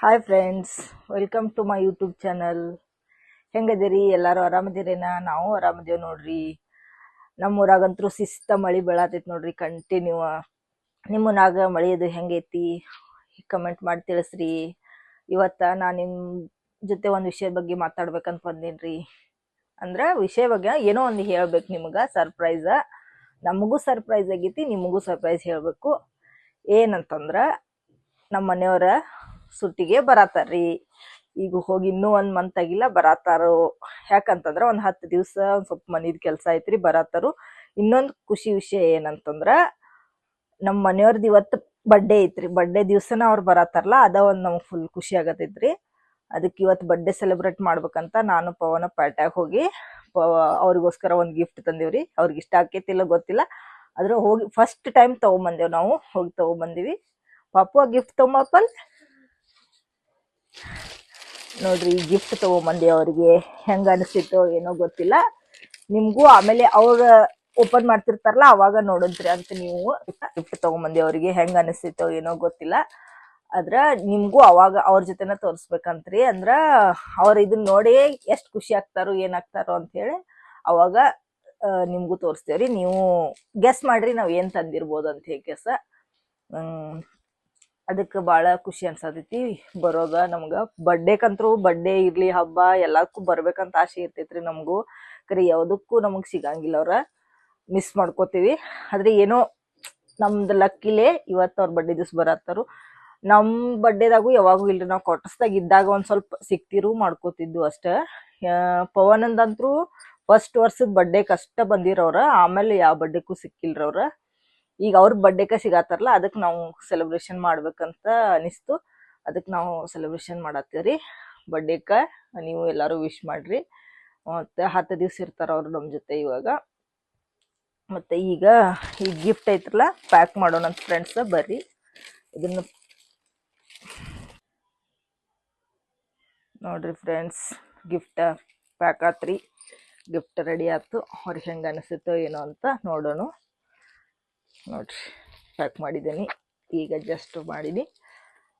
Hi friends welcome to my YouTube channel ಹೆಂಗದಿರಿ? ಎಲ್ಲರೂ ಆರಾಮದಿರೇನಾ? ನಾವು ಆರಾಮದೇವ್ ನೋಡ್ರಿ. ನಮ್ಮ ಊರಾಗಂತೂ ಶಿಸ್ತ ಮಳೆ ಬೀಳತೈತಿ ನೋಡ್ರಿ ಕಂಟಿನ್ಯೂ ನಿಮ್ಮನಾಗ ಮಳಿ ಅದು ಹೆಂಗೈತಿ? ಕಮೆಂಟ್ ಮಾಡಿ ತಿಳಿಸ್ರಿ. ಇವತ್ತು ನಾನು ನಿಮ್ಮ ಜೊತೆ ಒಂದು ವಿಷಯ ಬಗ್ಗೆ ಮಾತಾಡ್ಬೇಕಂತ ಬಂದೀನಿ ಅಂದ್ರೆ ವಿಷಯ ಬಗ್ಗೆ ಏನೋ ಒಂದು ಹೇಳ್ಬೇಕು ನಿಮ್ಗೆ ಸರ್ಪ್ರೈಸ್ ನಮಗೂ ಸರ್ಪ್ರೈಸ್ ಆಗೈತಿ, ನಿಮಗೂ ಸರ್ಪ್ರೈಸ್ ಹೇಳಬೇಕು. ಏನಂತಂದ್ರೆ ನಮ್ಮ ಮನೆಯವರ ಸುಟ್ಟಿಗೆ ಬರತ್ತಾರ್ರಿ ಈಗ ಹೋಗಿ ಇನ್ನೂ ಒಂದು ಮಂತ್ ಆಗಿಲ್ಲ ಬರತ್ತಾರು ಯಾಕಂತಂದ್ರ ಒಂದು ಹತ್ತು ದಿವ್ಸ ಒಂದು ಸ್ವಲ್ಪ ಮನಿದ್ ಕೆಲಸ ಐತ್ರಿ ಬರತ್ತಾರು ಇನ್ನೊಂದು ಖುಷಿ ವಿಷಯ ಏನಂತಂದ್ರ ನಮ್ಮ ಮನೆಯವ್ರದ್ದು ಇವತ್ತು ಬಡ್ಡೆ ಐತ್ರಿ. ಬಡ್ಡೆ ದಿವ್ಸನ ಅವ್ರು ಬರತ್ತಾರಲ್ಲ ಅದ ಒಂದು ನಮ್ಗೆ ಫುಲ್ ಖುಷಿ ಆಗತೈತ್ರಿ. ಅದಕ್ಕೆ ಇವತ್ತು ಬರ್ಡೇ ಸೆಲೆಬ್ರೇಟ್ ಮಾಡ್ಬೇಕಂತ ನಾನು ಪವನ ಪ್ಯಾಟ್ಯಾಗ ಹೋಗಿ ಪವ ಅವ್ರಿಗೋಸ್ಕರ ಒಂದು ಗಿಫ್ಟ್ ತಂದೇವ್ರಿ. ಅವ್ರಿಗೆ ಇಷ್ಟ ಆಕೈತಿಲ್ಲ ಗೊತ್ತಿಲ್ಲ. ಆದ್ರೆ ಹೋಗಿ ಫಸ್ಟ್ ಟೈಮ್ ತಗೊಂಬಂದೇವ್ ನಾವು. ಹೋಗಿ ತಗೊಂಬಂದಿವಿ. ಪಾಪು ಗಿಫ್ಟ್ ತಗೊಂಬಪ್ಪಲ್ ನೋಡ್ರಿ ಗಿಫ್ಟ್ ತಗೊಂಬಂದೆ ಅವ್ರಿಗೆ. ಹೆಂಗ ಅನಿಸ್ತಿತ್ತು ಏನೋ ಗೊತ್ತಿಲ್ಲ. ನಿಮ್ಗೂ ಆಮೇಲೆ ಅವ್ರ ಓಪನ್ ಮಾಡ್ತಿರ್ತಾರಲ್ಲ, ಅವಾಗ ನೋಡಿದ್ರಿ ಅಂತ ನೀವು. ಗಿಫ್ಟ್ ತಗೊಂಬಂದೆ ಅವ್ರಿಗೆ, ಹೆಂಗ ಅನಿಸ್ತಿತ್ತು ಏನೋ ಗೊತ್ತಿಲ್ಲ. ಅದ್ರ ನಿಮ್ಗೂ ಅವಾಗ ಅವ್ರ ಜೊತೆನ ತೋರಿಸ್ಬೇಕಂತ್ರಿ. ಅಂದ್ರ ಅವ್ರ ಇದನ್ನ ನೋಡಿ ಎಷ್ಟ್ ಖುಷಿ ಆಗ್ತಾರೋ ಏನಾಗ್ತಾರೋ ಅಂತ ಹೇಳಿ ಅವಾಗ ನಿಮಗೂ ತೋರಿಸ್ತೇವ್ರಿ. ನೀವು ಗೆಸ್ ಮಾಡ್ರಿ ನಾವ್ ಏನ್ ತಂದಿರ್ಬೋದು ಅಂತ ಹೇಳಿ ಹ್ಮ್. ಅದಕ್ಕೆ ಭಾಳ ಖುಷಿ ಅನ್ಸತೈತಿ. ಬರೋದ ನಮ್ಗೆ ಬರ್ಡೇಕಂತ್ರು ಬರ್ಡೇ ಇರ್ಲಿ, ಹಬ್ಬ ಎಲ್ಲದಕ್ಕೂ ಬರ್ಬೇಕಂತ ಆಸೆ ಇರ್ತೈತ್ರಿ ನಮಗೂ. ಕರೆ ಯಾವುದಕ್ಕೂ ನಮಗ್ ಸಿಗಂಗಿಲ್ಲ ಅವ್ರ. ಮಿಸ್ ಮಾಡ್ಕೋತೀವಿ. ಆದ್ರೆ ಏನೋ ನಮ್ದು ಲಕ್ಕಿಲೇ ಇವತ್ತು ಅವ್ರ ಬಡ್ಡೆ ದಿವ್ಸ ಬರತ್ತಾರು. ನಮ್ಮ ಬಡ್ಡೆದಾಗೂ ಯಾವಾಗೂ ಇಲ್ರಿ, ನಾವು ಕೊಟ್ಟಸ್ದಾಗ ಇದ್ದಾಗ ಒಂದ್ ಸ್ವಲ್ಪ ಸಿಕ್ತಿರು ಮಾಡ್ಕೋತಿದ್ವು ಅಷ್ಟ. ಪವನಂದಂತ್ರು ಫಸ್ಟ್ ವರ್ಷದ ಬರ್ಡೇಕ್ ಕಷ್ಟ ಬಂದಿರೋರ ಆಮೇಲೆ ಯಾವ ಬಡ್ಡೆಗೂ ಸಿಕ್ಕಿಲ್ರಿ ಅವ್ರ. ಈಗ ಅವ್ರ ಬರ್ಡೇಕ ಸಿಗತ್ತಾರಲ್ಲ ಅದಕ್ಕೆ ನಾವು ಸೆಲೆಬ್ರೇಷನ್ ಮಾಡ್ಬೇಕಂತ ಅನಿಸ್ತು. ಅದಕ್ಕೆ ನಾವು ಸೆಲೆಬ್ರೇಷನ್ ಮಾಡತ್ತೀವ್ರಿ ಬರ್ಡೇಕ ನೀವು ಎಲ್ಲರೂ ವಿಶ್ ಮಾಡ್ರಿ. ಮತ್ತೆ ಹತ್ತು ದಿವ್ಸ ಇರ್ತಾರ ಅವರು ನಮ್ಮ ಜೊತೆ ಇವಾಗ. ಮತ್ತೆ ಈಗ ಈ ಗಿಫ್ಟ್ ಐತ್ರಲ್ಲ ಪ್ಯಾಕ್ ಮಾಡೋಣ ಫ್ರೆಂಡ್ಸ್ ಬರ್ರಿ. ಇದನ್ನು ನೋಡ್ರಿ ಫ್ರೆಂಡ್ಸ್ ಗಿಫ್ಟ್ ಪ್ಯಾಕ್ ಆತ್ರಿ. ಗಿಫ್ಟ್ ರೆಡಿ ಆಯ್ತು ಅವ್ರಿಗೆ ಹೆಂಗೆ ಅನಿಸುತ್ತೋ ಏನೋ ಅಂತ ನೋಡೋಣ. ನೋಡ್ರಿ ಪ್ಯಾಕ್ ಮಾಡಿದ್ದೀನಿ. ಈಗ ಜಸ್ಟ್ ಮಾಡೀನಿ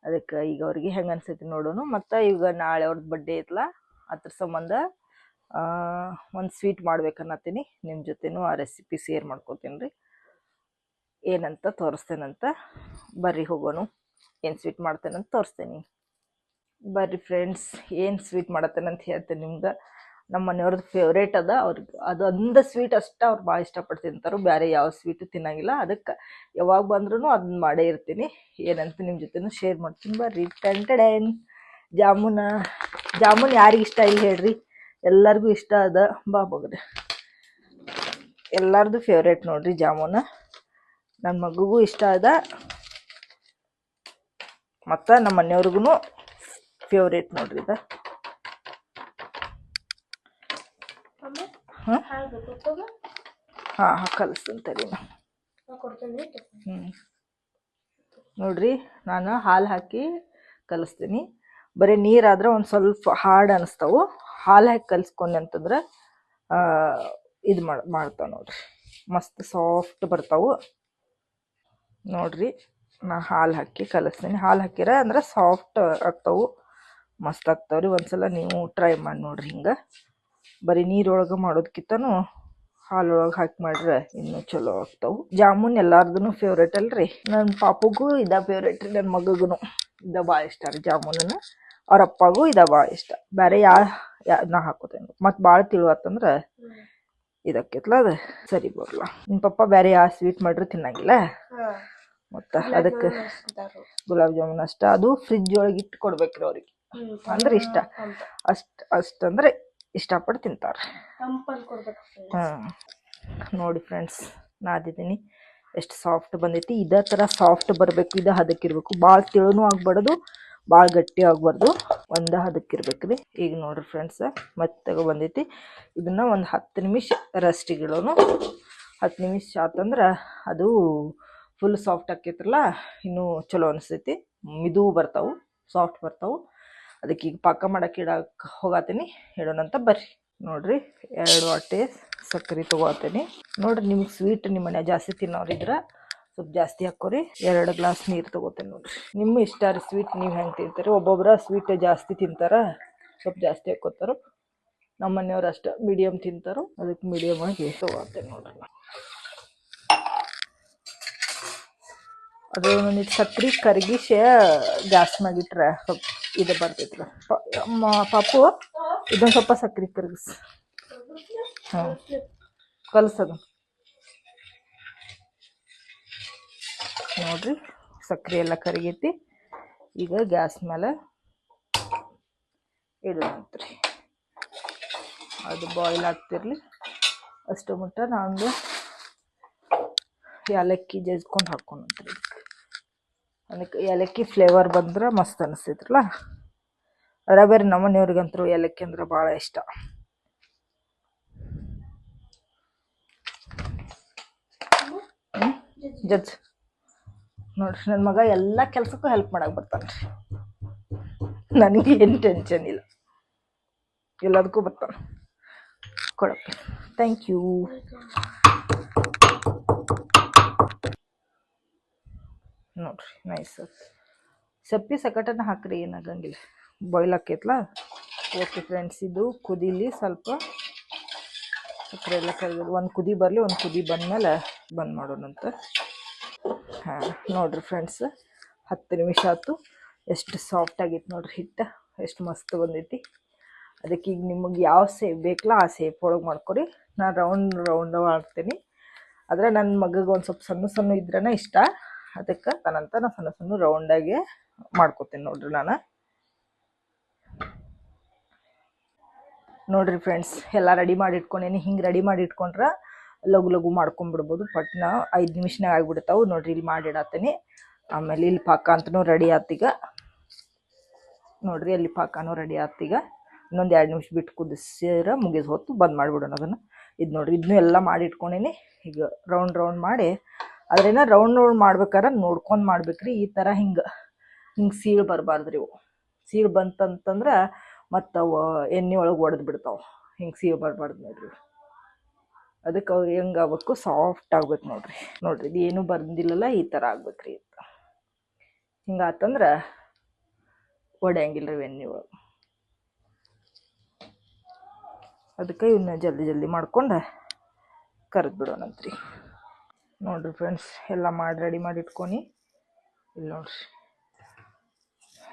ಅದಕ್ಕೆ ಈಗ ಅವ್ರಿಗೆ ಹೆಂಗೆ ಅನಿಸೈತಿ ನೋಡೋಣ ಮತ್ತು ಈಗ ನಾಳೆ ಅವ್ರದ್ದು ಬಡ್ಡೆ ಐತಲ್ಲ ಅದ್ರ ಸಂಬಂಧ ಒಂದು ಸ್ವೀಟ್ ಮಾಡ್ಬೇಕನ್ನತ್ತೀನಿ ನಿಮ್ಮ ಜೊತೆನೂ ಆ ರೆಸಿಪಿ ಶೇರ್ ಮಾಡ್ಕೊತೀನಿ. ರೀ ಏನಂತ ತೋರಿಸ್ತೇನಂತ ಬರ್ರಿ ಹೋಗೋಣ ಏನು ಸ್ವೀಟ್ ಮಾಡ್ತೇನಂತ ತೋರಿಸ್ತೇನೆ. ಬರ್ರಿ ಫ್ರೆಂಡ್ಸ್ ಏನು ಸ್ವೀಟ್ ಮಾಡತ್ತೇನಂತ ಹೇಳ್ತೇನೆ ನಿಮ್ಗೆ. ನಮ್ಮ ಮನೆಯವ್ರದ್ದು ಫೇವ್ರೇಟ್ ಅದ. ಅವ್ರಿಗೆ ಅದು ಅಂದ ಸ್ವೀಟ್ ಅಷ್ಟೇ ಅವ್ರು ಭಾಳ ಇಷ್ಟಪಟ್ಟು ತಿಂತಾರೆ. ಬೇರೆ ಯಾವ ಸ್ವೀಟು ತಿನ್ನಂಗಿಲ್ಲ. ಅದಕ್ಕೆ ಯಾವಾಗ ಬಂದ್ರೂ ಅದನ್ನ ಮಾಡೇ ಇರ್ತೀನಿ. ಏನಂತ ನಿಮ್ಮ ಜೊತೆನೂ ಶೇರ್ ಮಾಡ್ತೀನಿ ಬರ್ರಿ. ಟೆನ್ ಜಾಮೂನ, ಜಾಮೂನ್ ಯಾರಿಗೆ ಇಷ್ಟ ಇಲ್ಲ ಹೇಳ್ರಿ. ಎಲ್ಲರಿಗೂ ಇಷ್ಟ ಅದ. ಬಾ ಬಗ್ರಿ. ಎಲ್ಲರದು ಫೇವ್ರೇಟ್ ನೋಡ್ರಿ ಜಾಮೂನ. ನನ್ನ ಮಗುಗೂ ಇಷ್ಟ ಅದ. ಮತ್ತು ನಮ್ಮ ಮನೆಯವ್ರಿಗೂ ಫೇವ್ರೇಟ್ ನೋಡ್ರಿ ಇದು. ಹಾಂ ಹಾಂ ಹಾಂ ಕಲಿಸ್ತಂತರಿ ಹ್ಞೂ ನೋಡ್ರಿ ನಾನು ಹಾಲು ಹಾಕಿ ಕಲಿಸ್ತೀನಿ. ಬರೀ ನೀರಾದ್ರೆ ಒಂದು ಸ್ವಲ್ಪ ಹಾರ್ಡ್ ಅನಿಸ್ತಾವು. ಹಾಲು ಹಾಕಿ ಕಲಿಸ್ಕೊಂಡೆ ಅಂತಂದ್ರೆ ಇದು ಮಾಡಿ ಮಾಡ್ತಾವೆ ನೋಡ್ರಿ. ಮಸ್ತ್ ಸಾಫ್ಟ್ ಬರ್ತಾವು. ನೋಡ್ರಿ ನಾ ಹಾಲು ಹಾಕಿ ಕಲಿಸ್ತೀನಿ. ಹಾಲು ಹಾಕಿರ ಅಂದ್ರೆ ಸಾಫ್ಟ್ ಆಗ್ತಾವು. ಮಸ್ತ್ ಆಗ್ತಾವ್ರಿ. ಒಂದ್ಸಲ ನೀವು ಟ್ರೈ ಮಾಡಿ ನೋಡ್ರಿ ಹಿಂಗೆ. ಬರೀ ನೀರೊಳಗೆ ಮಾಡೋದ್ಕಿಂತನು ಹಾಲೊಳಗೆ ಹಾಕಿ ಮಾಡ್ರೆ ಇನ್ನೂ ಚಲೋ ಆಗ್ತಾವೆ. ಜಾಮೂನ್ ಎಲ್ಲಾರ್ದು ಫೇವ್ರೇಟ್ ಅಲ್ರಿ. ನನ್ನ ಪಾಪಗೂ ಇದ ಫೇವ್ರೇಟ್ ರೀ ನನ್ನ ಮಗಗೂ ಇದ ಭಾಳ ಇಷ್ಟ ರೀ ಜಾಮೂನನ್ನು. ಅವ್ರ ಅಪ್ಪಗೂ ಇದ ಭಾಳ ಇಷ್ಟ. ಬೇರೆ ಯಾ ಯಾ ನಾ ಹಾಕೋತೇನೆ ಮತ್ತು ಭಾಳ ತಿಳುವತ್ತಂದ್ರೆ ಇದಕ್ಕೆತ್ಲ ಅದು. ಸರಿ ಬರಲ್ಲ ನಿಮ್ಮ ಪಪ್ಪ ಬೇರೆ ಯಾವ ಸ್ವೀಟ್ ಮಾಡ್ರಿ ತಿನ್ನಂಗಿಲ್ಲ? ಮತ್ತು ಅದಕ್ಕೆ ಗುಲಾಬ್ ಜಾಮೂನ್ ಅಷ್ಟ ಅದು ಫ್ರಿಜ್ ಒಳಗೆ ಇಟ್ಟು ಕೊಡ್ಬೇಕ್ರಿ ಅವ್ರಿಗೆ. ಅಂದ್ರೆ ಇಷ್ಟ. ಅಷ್ಟು ಅಷ್ಟಂದ್ರೆ ಇಷ್ಟಪಟ್ಟು ತಿಂತಾರೆ. ಹಾಂ ನೋಡಿ ಫ್ರೆಂಡ್ಸ್ ನಾದಿದ್ದೀನಿ ಎಷ್ಟು ಸಾಫ್ಟ್ ಬಂದೈತಿ. ಇದೇ ಥರ ಸಾಫ್ಟ್ ಬರಬೇಕು ಇದು ಹದಕ್ಕಿರ್ಬೇಕು. ಭಾಳ ತಿಳುನೂ ಆಗ್ಬಾರ್ದು ಭಾಳ ಗಟ್ಟಿ ಆಗ್ಬಾರ್ದು. ಒಂದು ಹದಕ್ಕಿರ್ಬೇಕು ರೀ. ಈಗ ನೋಡ್ರಿ ಫ್ರೆಂಡ್ಸ್ ಮತ್ತೆ ಬಂದೈತಿ. ಇದನ್ನ ಒಂದು ಹತ್ತು ನಿಮಿಷ ರೆಸ್ಟ್ ಇಡೋನು. ಹತ್ತು ನಿಮಿಷ ಆತಂದ್ರೆ ಅದು ಫುಲ್ ಸಾಫ್ಟ್ ಆಕೈತ್ರಲ್ಲ ಇನ್ನೂ ಚಲೋ ಅನಿಸ್ತೈತಿ ಮಿದು ಬರ್ತಾವು ಸಾಫ್ಟ್ ಬರ್ತಾವು. ಅದಕ್ಕೆ ಈಗ ಪಾಕ ಮಾಡಕ್ಕೆ ಇಡಕ್ಕೆ ಹೋಗತ್ತೀನಿ ಇಡೋಣಂತ ಬರ್ರಿ. ನೋಡ್ರಿ, ಎರಡು ಅಟ್ಟೆ ಸಕ್ಕರೆ ತೊಗೋತೀನಿ. ನೋಡ್ರಿ, ನಿಮ್ಗೆ ಸ್ವೀಟ್ ನಿಮ್ಮ ಮನೆ ಜಾಸ್ತಿ ತಿನ್ನೋರಿದ್ರೆ ಸ್ವಲ್ಪ ಜಾಸ್ತಿ ಹಾಕೋರಿ. ಎರಡು ಗ್ಲಾಸ್ ನೀರು ತೊಗೋತೀನಿ ನೋಡ್ರಿ. ನಿಮ್ಮ ಇಷ್ಟ ರೀ ಸ್ವೀಟ್ ನೀವು ಹೆಂಗೆ ತಿಂತೀರಿ? ಒಬ್ಬೊಬ್ರ ಸ್ವೀಟ್ ಜಾಸ್ತಿ ತಿಂತಾರ, ಸ್ವಲ್ಪ ಜಾಸ್ತಿ ಹಾಕೋತಾರ. ನಮ್ಮ ಮನೆಯವ್ರು ಅಷ್ಟೇ ಮೀಡಿಯಮ್ ತಿಂತಾರ. ಅದಕ್ಕೆ ಮೀಡಿಯಮ್ ಆಗಿ ತೊಗೋತೇನೆ ನೋಡ್ರಿ ಅದು ಒಂದೊಂದು ಸಕ್ರೆ ಜಾಸ್ತಿ ಗ್ಯಾಸ್ ಮ್ಯಾಗಿಟ್ರೆ ಸ್ವಲ್ಪ ಇದು ಬರ್ತೈತಿ ಪಾಪು, ಇದೊಂದು ಸ್ವಲ್ಪ ಸಕ್ಕರೆ ಕರಗಿಸ್ ಹಾಂ. ಕಲಸದು. ನೋಡ್ರಿ ಸಕ್ಕರೆ ಎಲ್ಲ ಕರಗೈತಿ. ಈಗ ಗ್ಯಾಸ್ ಮೇಲೆ ಇಡೋಣಂತ್ರಿ ಅದು ಬಾಯ್ಲ್ ಆಗ್ತಿರ್ಲಿ. ಅಷ್ಟು ಮಟ್ಟ ನಾನು ಏಲಕ್ಕಿ ಜಜ್ಕೊಂಡು ಹಾಕೊಂಡ್ರಿ ಅದಕ್ಕೆ ಏಲಕ್ಕಿ ಫ್ಲೇವರ್ ಬಂದ್ರೆ ಮಸ್ತ್ ಅನಿಸ್ತೈತ್ರಲ್ಲ ಅದ್ರ ಬೇರೆ ನಮ್ಮನೆಯವ್ರಿಗಂತೂ ಏಲಕ್ಕಿ ಅಂದ್ರೆ ಭಾಳ ಇಷ್ಟ. ಜಜ್ ನೋಡ್ರಿ ನನ್ನ ಮಗ ಎಲ್ಲ ಕೆಲಸಕ್ಕೂ ಹೆಲ್ಪ್ ಮಾಡಕ್ಕೆ ಬರ್ತಾನೆ ರೀ ನನಗೆ ಏನು ಟೆನ್ಷನ್ ಇಲ್ಲ. ಎಲ್ಲದಕ್ಕೂ ಬರ್ತಾನೆ. ಕೊಡಪ್ಪ. ಥ್ಯಾಂಕ್ ಯು ನೋಡ್ರಿ ನೈಸ್ ಸಪ್ಪಿ ಸಕಟನ ಹಾಕ್ರಿ, ಏನಾಗಂಗಿಲ್ಲ. ಬಾಯ್ಲ್ ಹಾಕೈತ್ಲ ಓಕೆ ಫ್ರೆಂಡ್ಸ್ ಇದು ಕುದಿಲಿ ಸ್ವಲ್ಪ. ಸಕ್ಕರೆ ಎಲ್ಲ ಕರಿಯೋದು ಒಂದು ಕುದಿ ಬರಲಿ, ಒಂದು ಕುದಿ ಬಂದಮೇಲೆ ಬಂದ್ ಮಾಡೋಣಂತ ಹಾಂ, ನೋಡ್ರಿ ಫ್ರೆಂಡ್ಸ್ ಹತ್ತು ನಿಮಿಷ ಆಯ್ತು. ಎಷ್ಟು ಸಾಫ್ಟ್ ಆಗೈತೆ ನೋಡ್ರಿ, ಹಿಟ್ಟು. ಎಷ್ಟು ಮಸ್ತ್ ಬಂದೈತಿ. ಅದಕ್ಕೆ ಈಗ ನಿಮಗೆ ಯಾವ ಸೇಫ್ ಬೇಕಲ್ಲ ಆ ಸೇಫ್ ಒಳಗೆ ಮಾಡ್ಕೊರಿ. ನಾನು ರೌಂಡ್ ರೌಂಡ್ ಮಾಡ್ತೀನಿ. ಆದರೆ ನನ್ನ ಮಗಗೆ ಒಂದು ಸ್ವಲ್ಪ ಸಣ್ಣ ಸಣ್ಣ ಇದ್ರೇ ಇಷ್ಟ. ಅದಕ್ಕೆ ತನ್ನಂತ ನಾನು ಸಣ್ಣ ಸಣ್ಣ ರೌಂಡಾಗೆ ಮಾಡ್ಕೊತೀನಿ ನೋಡ್ರಿ ನಾನು. ನೋಡ್ರಿ ಫ್ರೆಂಡ್ಸ್ ಎಲ್ಲ ರೆಡಿ ಮಾಡಿ ಇಟ್ಕೊಂಡೇನಿ. ಹಿಂಗೆ ರೆಡಿ ಮಾಡಿ ಇಟ್ಕೊಂಡ್ರೆ ಲಘು ಲಘು ಮಾಡ್ಕೊಂಬಿಡ್ಬೋದು ಪಟ್ನ ಐದು ನಿಮಿಷನಾಗ ಆಗಿಬಿಡ್ತಾವೆ. ನೋಡ್ರಿ ಇಲ್ಲಿ ಮಾಡಿಡತ್ತೀನಿ ಆಮೇಲೆ ಇಲ್ಲಿ ಪಾಕ ಅಂತನೂ ರೆಡಿ ಆತೀಗ ನೋಡ್ರಿ ಅಲ್ಲಿ ಪಾಕನೂ ರೆಡಿ ಆತೀಗ ಇನ್ನೊಂದು ಎರಡು ನಿಮಿಷ ಬಿಟ್ಟು ಕುದಿಸಿರ ಮುಗಿದು ಹೊತ್ತು ಬಂದ್ ಮಾಡಿಬಿಡೋಣ ಅದನ್ನು. ಇದು ನೋಡ್ರಿ ಇದನ್ನೂ ಎಲ್ಲ ಮಾಡಿ ಇಟ್ಕೊಂಡೇನಿ. ಈಗ ರೌಂಡ್ ರೌಂಡ್ ಮಾಡಿ ಅದ್ರೇನ ರೌಂಡ್ ರೌಂಡ್ ಮಾಡ್ಬೇಕಾರೆ ನೋಡ್ಕೊಂಡು ಮಾಡ್ಬೇಕ್ರಿ. ಈ ಥರ ಹಿಂಗೆ ಹಿಂಗೆ ಸೀಳು ಬರಬಾರ್ದು ರೀ ಇವು. ಸೀಳು ಬಂತಂತಂದ್ರೆ ಮತ್ತು ಅವು ಎಣ್ಣೆ ಒಳಗೆ ಒಡೆದು ಬಿಡ್ತಾವೆ. ಹಿಂಗೆ ಸೀಳು ಬರಬಾರ್ದು ನೋಡ್ರಿ. ಅದಕ್ಕೆ ಅವ್ರು ಹೆಂಗೆ ಆಗ್ಬೇಕು ಸಾಫ್ಟ್ ಆಗ್ಬೇಕು ನೋಡ್ರಿ. ನೋಡ್ರಿ, ಇದು ಏನೂ ಬಂದಿಲ್ಲಲ್ಲ, ಈ ಥರ ಆಗ್ಬೇಕ್ರಿ ಇತ್ತು. ಹಿಂಗೆ ಆತಂದ್ರೆ ಒಡೆಯಂಗಿಲ್ಲ ರೀ ಎಣ್ಣೆ ಒಳಗೆ. ಅದಕ್ಕೆ ಇವನ್ನ ಜಲ್ದಿ ಜಲ್ದಿ ಮಾಡ್ಕೊಂಡು ಕರೆದು ಬಿಡೋಣಂತ್ರಿ. ನೋಡ್ರಿ ಫ್ರೆಂಡ್ಸ್ ಎಲ್ಲ ಮಾಡಿ ರೆಡಿ ಮಾಡಿ ಇಟ್ಕೊನಿ. ಇಲ್ಲಿ ನೋಡ್ರಿ.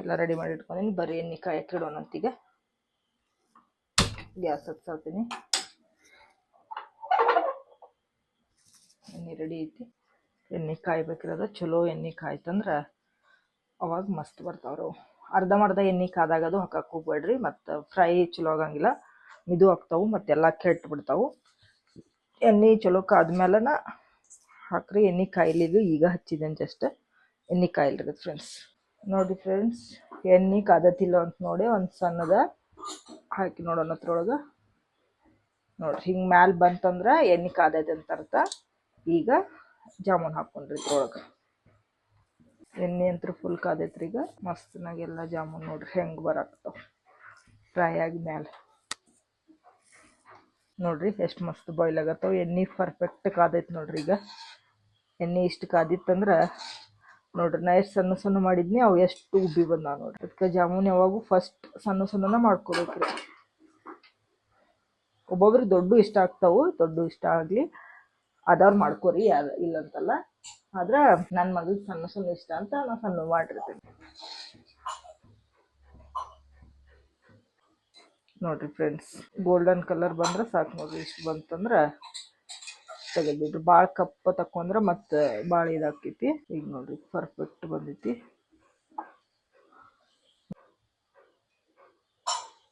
ಎಲ್ಲ ರೆಡಿ ಮಾಡಿ ಇಟ್ಕೊಂಡಿನಿ ಬರೀ ಎಣ್ಣೆ ಕಾಯಕ್ಕೆ ಇಡೋಣಂತೀಗ ಗ್ಯಾಸ್ ಹಚ್ಚಾತೀನಿ ಎಣ್ಣೆ ರೆಡಿ ಐತಿ. ಎಣ್ಣೆ ಕಾಯ್ಬೇಕಿರೋದು ಚಲೋ ಎಣ್ಣೆ ಕಾಯ್ತಂದ್ರೆ ಅವಾಗ ಮಸ್ತ್ ಬರ್ತಾವ್ರು ಅರ್ಧಮರ್ಧ ಎಣ್ಣೆ ಕಾದಾಗ ಅದು ಹಾಕಕ್ಕೆ ಹೋಗ್ಬೇಡ್ರಿ ಮತ್ತು ಫ್ರೈ ಚಲೋ ಆಗಂಗಿಲ್ಲ. ಮಿದು ಹಾಕ್ತಾವು ಮತ್ತೆಲ್ಲ ಕೆಟ್ಟು ಬಿಡ್ತಾವು. ಎಣ್ಣೆ ಚಲೋ ಕಾದ್ಮೇಲೆನ ಹಾಕ್ರಿ ಎಣ್ಣೆ ಕಾಯಿಲಿದು ಈಗ ಹಚ್ಚಿದ್ದೇನೆ ಜಸ್ಟ್ ಎಣ್ಣೆ ಕಾಯಿಲ್ರಿ ಫ್ರೆಂಡ್ಸ್ ನೋಡಿ ಫ್ರೆಂಡ್ಸ್ ಎಣ್ಣೆ ಕಾದತಿಲ್ಲ ಅಂತ ನೋಡಿ ಒಂದು ಸಣ್ಣದ ಹಾಕಿ ನೋಡೋಣ ಅದ್ರೊಳಗೆ. ನೋಡ್ರಿ ಹಿಂಗೆ ಮ್ಯಾಲೆ ಬಂತಂದ್ರೆ ಎಣ್ಣೆ ಕಾದೈತೆ ಅಂತ ಅರ್ಥ. ಈಗ ಜಾಮೂನ್ ಹಾಕೊಂಡ್ರಿ ಇದ್ರೊಳಗೆ. ಎಣ್ಣೆ ಅಂತೂ ಫುಲ್ ಕಾದೈತ್ರಿ ಈಗ. ಮಸ್ತನಾಗೆಲ್ಲ ಜಾಮೂನ್ ನೋಡ್ರಿ ಹೆಂಗೆ ಬರಾಕ್ತಾವ ಫ್ರೈ ಆಗಿ ಮ್ಯಾಲೆ. ನೋಡ್ರಿ ಎಷ್ಟು ಮಸ್ತ್ ಬಾಯ್ಲ್ ಆಗತ್ತವ. ಎಣ್ಣೆ ಪರ್ಫೆಕ್ಟ್ ಕಾದೈತೆ ನೋಡ್ರಿ ಈಗ. ಎಣ್ಣೆ ಇಷ್ಟು ಕಾದಿತ್ತಂದ್ರೆ ನೋಡ್ರಿ ನಾ ಎಷ್ಟು ಸಣ್ಣ ಸಣ್ಣ ಮಾಡಿದ್ನಿ, ಅವು ಎಷ್ಟು ಉಬ್ಬಿ ಬಂದಾವ ನೋಡ್ರಿ. ಅದಕ್ಕೆ ಜಾಮೂನ್ ಯಾವಾಗೂ ಫಸ್ಟ್ ಸಣ್ಣ ಸಣ್ಣನ ಮಾಡ್ಕೋಬೇಕ್ರಿ. ಒಬ್ಬೊಬ್ರಿಗೆ ದೊಡ್ಡ ಇಷ್ಟ ಆಗ್ತಾವು, ದೊಡ್ಡ ಇಷ್ಟ ಆಗಲಿ ಅದವ್ರು ಮಾಡ್ಕೋರಿ, ಯಾರು ಇಲ್ಲಂತಲ್ಲ. ಆದ್ರೆ ನನ್ನ ಮಗಳಿಗೆ ಸಣ್ಣ ಸಣ್ಣ ಇಷ್ಟ ಅಂತ ನಾನು ಸಣ್ಣ ಮಾಡಿರ್ತೀನಿ. ನೋಡ್ರಿ ಫ್ರೆಂಡ್ಸ್ ಗೋಲ್ಡನ್ ಕಲರ್ ಬಂದ್ರೆ ಸಾಕು ನೋಡ್ರಿ, ಇಷ್ಟು ಬಂತಂದ್ರೆ ತೆಗೆದ್ಬಿಡ್ರಿ ಭಾಳ ಕಪ್ಪ ತಕೊಂಡ್ರೆ ಮತ್ತೆ ಭಾಳ ಇದಾಕೈತಿ ಈಗ ನೋಡ್ರಿ ಪರ್ಫೆಕ್ಟ್ ಬಂದೈತಿ.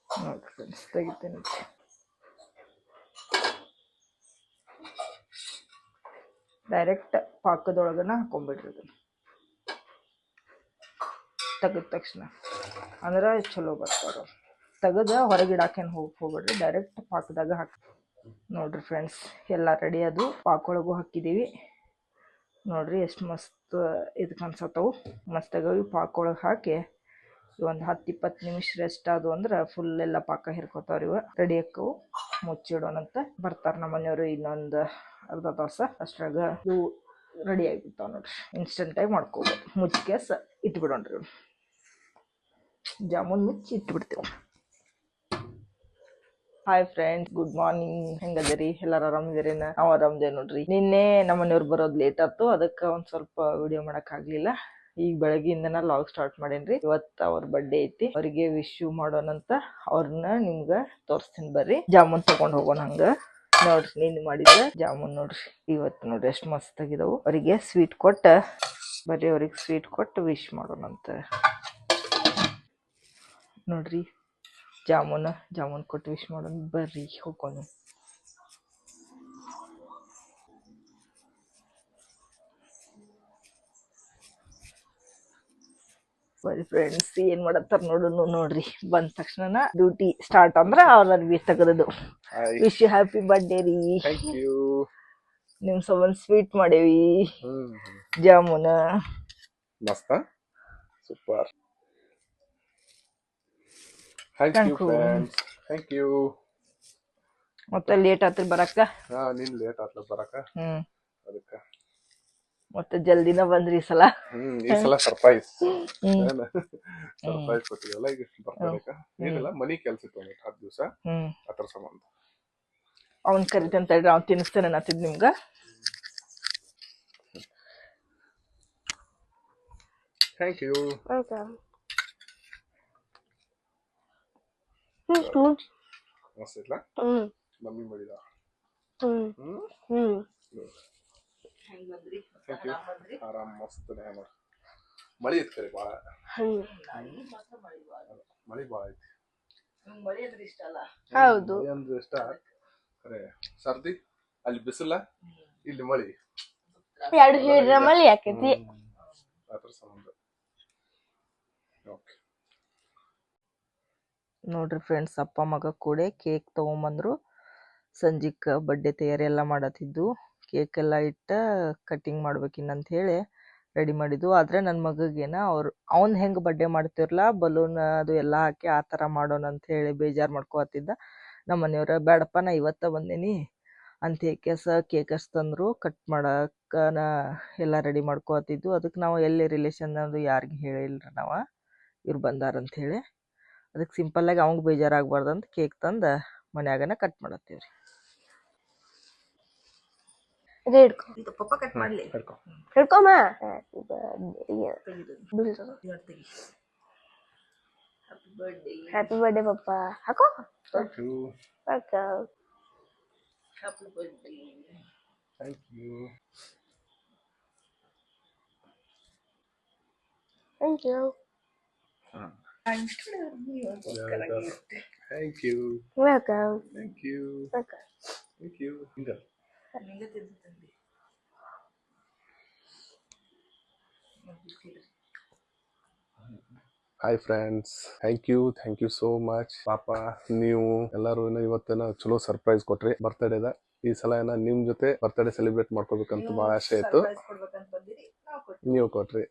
ನೋಡ್ರಿ ತೆಗಿತೀನಿ. ಡೈರೆಕ್ಟ್ ಪಾಕದೊಳಗನ ಹಾಕೊಂಡ್ಬಿಡ್ರಿ ಅದನ್ನ ತೆಗೆದ ತಕ್ಷಣ. ಅಂದ್ರೆ ಚಲೋ ಬರ್ತಾರ ತೆಗೆದ ಹೊರಗೆ ಇಡಾಕೇನು ಹೋಗಿ ಹೋಗ್ಬೇಡ್ರಿ. ಡೈರೆಕ್ಟ್ ಪಾಕದಾಗ ಹಾಕಿ ನೋಡ್ರಿ ಫ್ರೆಂಡ್ಸ್ ಎಲ್ಲ ರೆಡಿ ಅದು. ಪಾಕೊಳಗೂ ಹಾಕಿದ್ದೀವಿ ನೋಡ್ರಿ ಎಷ್ಟು ಮಸ್ತ್ ಇದು ಕಾಣಿಸತ್ತವು. ಮಸ್ತಾಗಿ ಆಗವಿ ಪಾಕೊಳಗೆ ಹಾಕಿ. ಒಂದು ಹತ್ತು ಇಪ್ಪತ್ತು ನಿಮಿಷ ರೆಸ್ಟ್ ಆದವು ಅಂದ್ರೆ ಫುಲ್ ಎಲ್ಲ ಪಾಕ ಹಿರ್ಕೋತಾವ್ರಿ ಇವ. ರೆಡಿ ಹಾಕವು ಮುಚ್ಚಿಡೋಣಂತ ಬರ್ತಾರೆ ನಮ್ಮ ಮನೆಯವರು ಇನ್ನೊಂದು ಅರ್ಧ ತಾಸು. ಅಷ್ಟ್ರಾಗ ಇವು ರೆಡಿ ಆಗಿಬಿಡ್ತಾವ ನೋಡ್ರಿ. ಇನ್ಸ್ಟೆಂಟಾಗಿ ಮಾಡ್ಕೋಬೋದು. ಮುಚ್ಚಿಗೆ ಸ ಇಟ್ಬಿಡೋಣ್ರಿ. ಜಾಮೂನ್ ಮುಚ್ಚಿ ಇಟ್ಬಿಡ್ತೇವೆ. ಹಾಯ್ ಫ್ರೆಂಡ್ಸ್ ಗುಡ್ ಮಾರ್ನಿಂಗ್ ಹೆಂಗದಿರಿ? ಎಲ್ಲಾರು ಆರಾಮದಿರಿ? ನಾವು ಆರಾಮದೇವ್ ನೋಡ್ರಿ. ನಿನ್ನೆ ನಮ್ಮ ಮನೆಯವ್ರು ಬರೋದು ಲೇಟ್ ಆಯ್ತು, ಅದಕ್ಕೆ ಒಂದ್ ಸ್ವಲ್ಪ ವಿಡಿಯೋ ಮಾಡಕ್ ಆಗ್ಲಿಲ್ಲ ಈಗ ಬೆಳಗ್ಗೆಯಿಂದನ ಲಾಗ್ ಸ್ಟಾರ್ಟ್ ಮಾಡೇನ್ರಿ. ಇವತ್ತು ಅವ್ರ ಬರ್ಡೇ ಐತಿ. ಅವ್ರಿಗೆ ವಿಶ್ ಮಾಡೋಣಂತ ಅವ್ರನ್ನ ನಿಮ್ಗ ತೋರಿಸ್ತೀನಿ ಬರ್ರಿ. ಜಾಮೂನ್ ತಗೊಂಡ್ ಹೋಗೋಣ ಹಂಗ. ನೋಡ್ರಿ, ನೀನ್ ಮಾಡಿದ ಜಾಮೂನ್ ನೋಡ್ರಿ. ಇವತ್ತು ನೋಡ್ರಿ ಎಷ್ಟು ಮಸ್ತ್ ಆಗಿದಾವು ಅವರಿಗೆ ಸ್ವೀಟ್ ಕೊಟ್ಟ, ಬರ್ರಿ ಅವ್ರಿಗೆ ಸ್ವೀಟ್ ಕೊಟ್ಟು ವಿಶ್ ಮಾಡೋಣಂತ ನೋಡ್ರಿ. ಜಾಮೂನ್ ಜಾಮೂನ್ ಕೊಟ್ಟು ವಿಶ್ ಮಾಡೋಣ. ಬರ್ರಿ ಹೋಗೋಣ. ಬರ್ರಿ ಫ್ರೆಂಡ್ಸ್ ಏನ್ ಮಾಡತ್ತಾರ ನೋಡುನು ನೋಡ್ರಿ. ಬಂದ ತಕ್ಷಣ ಡ್ಯೂಟಿ ಸ್ಟಾರ್ಟ್ ಅಂದ್ರೆ ಅವ್ರ ಅರ್ವಿ ತೆಗದು ವಿಶ್ ಯು ಹ್ಯಾಪಿ ಬರ್ಡೇ ರೀ. ನಿಮ್ ಸಂಬಂಧ ಸ್ವೀಟ್ ಮಾಡೇವಿ. ಜಾಮೂನ ಜಾಮೂನ್. ಮಸ್ತ? Super thank you you. Friends thank you ಮತ್ತೆ ಲೇಟ್ ಆತ್ರಿ ಬರಕ್ಕ ಹಾ ನಿನ್ ಲೇಟ್ ಆತ್ಲ ಬರಕ? ಹ್ಮ್. ಅದಕ್ಕ. ಮತ್ತೆ ಜಲ್ದಿನ ಬಂದ್ರಿ ಈ ಸಲ. ಹ್ಮ್ ಈ ಸಲ ಸರ್ಪ್ರೈಸ್ ಹ್ಮ್. ಸರ್ಪ್ರೈಸ್ ಕೊಟ್ಟಿದ್ವಲ್ಲ ಈಗ ಬರ್ತಾರಕ್ಕ ಏನಿಲ್ಲ ಮನಿ ಕೆಲ್ಸ ಇತ್ತು ಒಂದ್ ಹತ್ತು ದಿವಸ. ಹ್ಮ್. ಅದ್ರ ಸಂಬಂಧ. ಅವ್ನ್ ಕರಿತಂತ ಹೇಳಿ ಅವ್ನ್ ತಿನ್ನಿಸ್ತೇನೆ ಅನ್ನತ್ತಿದ್ ನಿಮ್ಗ. ಥ್ಯಾಂಕ್ ಯು ಮಸ್ತ್ ಹ್ಞೂ ಮಮ್ಮಿ ಮಾಡಿದ ಥ್ಯಾಂಕ್ ಯು ಆರಾಮ್ ಮಸ್ತ್ ನೋಡಿ. ಮಳಿ ಇತ್ತು ಕರೆ ಭಾಳ ಮಳಿ ಭಾಳ ಐತಿ. ಹೌದು. ಮಳಿ ಅಂದ್ರೆ ಇಷ್ಟ. ಖರೆ ಸರ್ದಿ? ಅಲ್ಲಿ ಬಿಸಿಲ? ಇಲ್ಲಿ ಮಳಿ? ಎರಡು ಹೇಳಿದ್ರೆ ಮಳಿ ಆಕೈತಿ. ಅದ್ರ ಸಂಬಂಧ ಓಕೆ ನೋಡ್ರಿ ಫ್ರೆಂಡ್ಸ್ ಅಪ್ಪ, ಮಗ ಕೂಡೆ ಕೇಕ್ ತೊಗೊಂಬಂದರು. ಸಂಜಿಕ್ ಬಡ್ಡೆ ತಯಾರಿ ಎಲ್ಲ ಮಾಡತ್ತಿದ್ದು. ಕೇಕ್ ಎಲ್ಲ ಕಟಿಂಗ್ ಕಟ್ಟಿಂಗ್ ಮಾಡ್ಬೇಕಿನ್ನಂತ ಹೇಳಿ ರೆಡಿ ಮಾಡಿದ್ದು. ಆದರೆ ನನ್ನ ಮಗಗೇನ ಅವ್ರು, ಅವ್ನು ಹೆಂಗೆ ಬಡ್ಡೆ ಮಾಡ್ತಿರಲ್ಲ ಬಲೂನ್ ಅದು ಎಲ್ಲ ಹಾಕಿ ಆ ಥರ ಮಾಡೋಣ ಅಂತ ಹೇಳಿ ಬೇಜಾರು ಮಾಡ್ಕೊತಿದ್ದ. ನಮ್ಮ ಮನೆಯವ್ರ ಬೇಡಪ್ಪ ನಾ ಇವತ್ತ ಬಂದೇನಿ. ಅಂತ ಕೇಸ ಕೇಕ್ ಅಷ್ಟು ತಂದ್ರು ಕಟ್ ಮಾಡಕ್ಕ ನಾ ಎಲ್ಲ ರೆಡಿ ಮಾಡ್ಕೋತಿದ್ದು. ಅದಕ್ಕೆ ನಾವು ಎಲ್ಲಿ ರಿಲೇಷನ್ ಅದು ಯಾರಿಗೆ ಹೇಳಿಲ್ರಿ ನಾವು. ಇವ್ರು ಬಂದಾರಂತ ಹೇಳಿ. ಅದಕ್ಕೆ ಸಿಂಪಲ್ಲಾಗಿ ಅವಂಗೆ ಬೇಜಾರಾಗಬಾರ್ದು ಅಂತ ಕೇಕ್ ತಂದು ಮನ್ಯಾಗನ ಕಟ್ ಮಾಡತ್ತೀವ್ರಿ. ಇದು ಹಿಡ್ಕೊ. ಇದು ಪಪ್ಪ ಕಟ್ ಮಾಡಲಿ. ಹಿಡ್ಕೊ. ಹಿಡ್ಕೊಮ್ಮ. ಹ್ಯಾಪಿ ಬರ್ಡೇ ಪಪ್ಪ. ಹಾಕೋ. Thank you welcome thank you thank you thank you welcome thank you welcome thank you ಹಿಂಗ hi friends thank you thank you so much ಪಾಪ ನೀವು ಎಲ್ಲರೂ ಏನೋ ಇವತ್ತೇನ ಚಲೋ ಸರ್ಪ್ರೈಸ್ ಕೊಟ್ರಿ. ಬರ್ತಡೇದ ಈ ಸಲ ಏನೋ ನಿಮ್ ಜೊತೆ ಬರ್ತ್ಡೇ ಸೆಲೆಬ್ರೇಟ್ ಮಾಡ್ಕೋಬೇಕಂತ ಬಹಳ ಆಸೆ ಇತ್ತು. ನೀವು ಕೊಟ್ರಿ.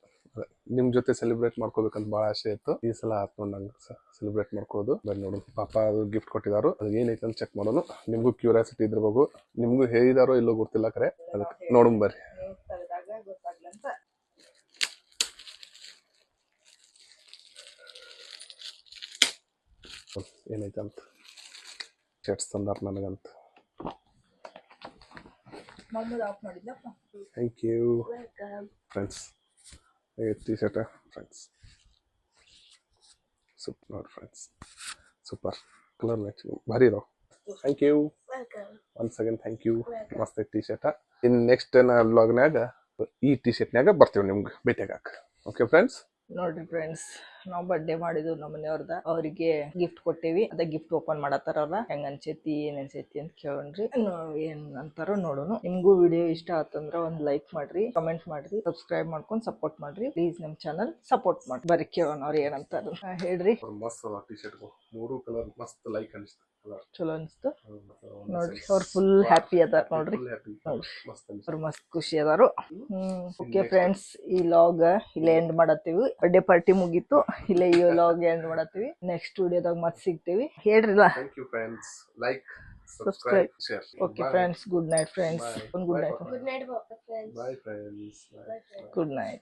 ನಿಮ್ ಜೊತೆ ಸೆಲೆಬ್ರೇಟ್ ಮಾಡ್ಕೋಬೇಕಂತ ಬಹಳ ಆಸೆ ಇತ್ತು. ಈ ಸಲ ಆತ್ ನಂಗೆ ಸೆಲೆಬ್ರೇಟ್ ಮಾಡ್ಕೋದು. ಬನ್ನಿ ನೋಡು ಪಾಪ ಅದು ಗಿಫ್ಟ್ ಕೊಟ್ಟಿದಾರು. ಅದು ಏನೈತೆ ಅಂತ ಚೆಕ್ ಮಾಡೋಣ. ನಿಮ್ಗೂ ಕ್ಯೂರಿಯಾಸಿಟಿ ಇದ್ರಬೇಕು ನಿಮ್ಗೂ ಹೇಳಿದಾರೋ ಇಲ್ಲೋ ಗೊತ್ತಿಲ್ಲ ಕರೆ. ಅದಕ್ಕೆ ನೋಡಮ್ ಬರ್ರಿ. ಏನೈತೆ ಅಂತ. ಶರ್ಟ್ಸ್ ತಂದಾರ ನನಗಂತ. Thank you welcome friends T shirt friends soup ನೋಡಿ ಫ್ರೆಂಡ್ಸ್ ಸೂಪರ್ ಕಲರ್ ಮ್ಯಾಚಿಂಗ್ ಭಾರಿ ಇದಾವೆ thank you welcome once again thank you ಮಸ್ತ್ ಐತಿ ಟಿ ಶರ್ಟ್ ಇನ್ನು ನೆಕ್ಸ್ಟ್ ನಾ ವ್ಲಾಗ್ನಾಗ ಈ ಟಿ ಶರ್ಟ್ನಾಗ ಬರ್ತೀವಿ ನಿಮ್ಗೆ ಭೇಟಿಯಾಗಾಕ ಓಕೆ ಫ್ರೆಂಡ್ಸ್ ನೋಡ್ರಿ ಫ್ರೆಂಡ್ಸ್ ನಾವು ಬರ್ಡೇ ಮಾಡಿದ್ವಿ ನಮ್ಮ ಮನೆಯವ್ರದ. ಅವರಿಗೆ ಗಿಫ್ಟ್ ಕೊಟ್ಟೇವಿ. ಅದ ಗಿಫ್ಟ್ ಓಪನ್ ಮಾಡತ್ತಾರ ಅವ್ರ ಹೆಂಗ್ ಅನ್ಸೈತಿ, ಏನ್ ಅನ್ಸೈತಿ ಅಂತ ಕೇಳೋಣ್ರಿ. ಏನ್ ಅಂತಾರೋ ನೋಡೋಣ. ನಿಮ್ಗೂ ವಿಡಿಯೋ ಇಷ್ಟ ಆತಂದ್ರ ಒಂದ್ ಲೈಕ್ ಮಾಡ್ರಿ ಕಮೆಂಟ್ ಮಾಡ್ರಿ ಸಬ್ಸ್ಕ್ರೈಬ್ ಮಾಡ್ಕೊಂಡ್ ಸಪೋರ್ಟ್ ಮಾಡ್ರಿ. ಪ್ಲೀಸ್ ನಮ್ ಚಾನಲ್ ಸಪೋರ್ಟ್ ಮಾಡಿ ಬರ್ರಿ ಕೇಳೋಣ ಅವ್ರ ಏನಂತಾರ ಹೇಳ್ರಿ. ಮಸ್ತ್ ಟಿ ಶರ್ಟ್ ಮೂರು ಕಲರ್ ಮಸ್ತ್ ಲೈಕ್ ಅನಿಸ್ತು. ಚಲೋ ಅನಿಸ್ತು. ನೋಡ್ರಿ ಅವ್ರು ಫುಲ್ ಹ್ಯಾಪಿ ಅದಾರ ನೋಡ್ರಿ. ಅವ್ರು ಮಸ್ತ್ ಖುಷಿ ಅದಾರು. ಹ್ಮ್ ಓಕೆ ಫ್ರೆಂಡ್ಸ್ ಈ ಲಾಗ್ ಇಲ್ಲೇ ಎಂಡ್ ಮಾಡತ್ತೀವಿ. ಬರ್ಡೇ ಪಾರ್ಟಿ ಮುಗೀತು. ಇಲ್ಲೇ ಈ ಲಾಗ್ ಎಂಡ್ ಮಾಡತ್ತೀವಿ. ನೆಕ್ಸ್ಟ್ ವಿಡಿಯೋದಾಗ ಮತ್ತೆ ಸಿಗ್ತೀವಿ. ಹೇಳ್ರಿಲ್ಲ? Thank you friends like subscribe. Okay friends good night friends. ಒಂದು ಗುಡ್ ನೈಟ್. Good night